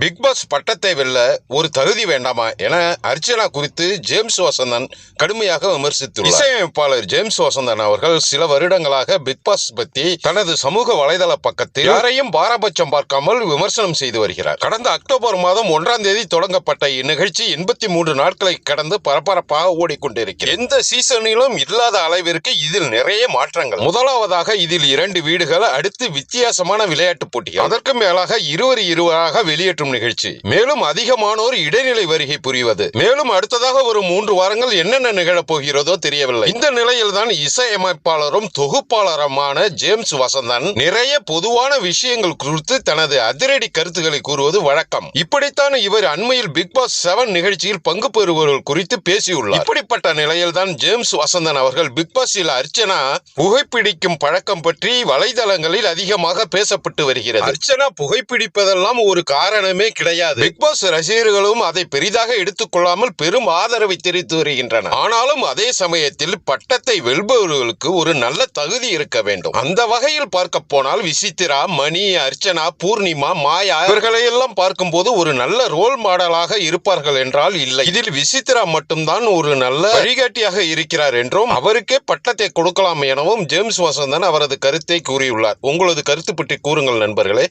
Big pass பட்டத்தை வெல்ல ஒரு தகுதி வேண்டாமா என அர்ச்சனா குறித்து ஜேம்ஸ் வசந்தன் கடுமையாக விமர்சித்துள்ளார். இசையமைப்பாளர் ஜேம்ஸ் வசந்தன் அவர்கள் சில வருடங்களாக பிக் பாஸ் பத்தி தனது சமூக வலைதள பக்கத்தில் யாரையும் பாரபட்சம் பார்க்காமல் விமர்சனம் செய்து வருகிறார். கடந்த அக்டோபர் மாதம் ஒன்றாம் தேதி தொடங்கப்பட்ட இந்நிகழ்ச்சி எண்பத்தி மூன்று நாட்களை கடந்து பரபரப்பாக ஓடிக்கொண்டிருக்கிறது. எந்த சீசனிலும் இல்லாத அளவிற்கு இதில் நிறைய மாற்றங்கள். முதலாவதாக இதில் இரண்டு வீடுகள் அடுத்து வித்தியாசமான விளையாட்டுப் போட்டிகள். அதற்கு மேலாக இருவர் இருவராக வெளியேற்றும் நிகழ்ச்சி. மேலும் அதிகமானோர் இடைநிலை வருகை புரிவது. மேலும் அடுத்ததாக ஒரு மூன்று வாரங்கள் என்னென்ன நிகழப் போகிறதோ தெரியவில்லை. இந்த நிலையில் தான் இசையமைப்பாளரும் தொகுப்பாளருமான ஜேம்ஸ் வசந்தன் நிறைய பொதுவான விஷயங்கள் குறித்து தனது அதிரடி கருத்துக்களை கூறுவது வழக்கம். இப்படித்தான் இவர் அண்மையில் பிக் பாஸ் செவன் நிகழ்ச்சியில் பங்கு பெறுபவர்கள் குறித்து பேசியுள்ளார். இப்படிப்பட்ட நிலையில் தான் ஜேம்ஸ் வசந்தன் அவர்கள் பிக் பாஸில் அர்ச்சனா புகைப்பிடிக்கும் பழக்கம் பற்றி வலைதளங்களில் அதிகமாக பேசப்பட்டு வருகிறது. அர்ச்சனா புகைப்பிடிப்பதெல்லாம் ஒரு காரணம் கிடையாது. பிக் பாஸ் ரசிகர்களும் அதை பெரிதாக எடுத்துக்கொள்ளாமல் பெரும் ஆதரவை தெரிவித்து வருகின்றனர். ஆனாலும் அதே சமயத்தில் பட்டத்தை வெல்பவர்களுக்கு ஒரு நல்ல தகுதி இருக்க வேண்டும். அந்த வகையில் பார்க்க போனால் விசித்திரா மணி அர்ச்சனா பூர்ணிமா மாயா இவர்களையெல்லாம் பார்க்கும்போது ஒரு நல்ல ரோல் மாடலாக இருப்பார்கள் என்றால் இல்லை. இதில் விசித்திரா மட்டும்தான் ஒரு நல்ல வழிகாட்டியாக இருக்கிறார் என்றும் அவருக்கே பட்டத்தை கொடுக்கலாம் எனவும் ஜேம்ஸ் வசந்தன் அவரது கருத்தை கூறியுள்ளார். உங்களது கருத்து பற்றி கூறுங்கள் நண்பர்களே.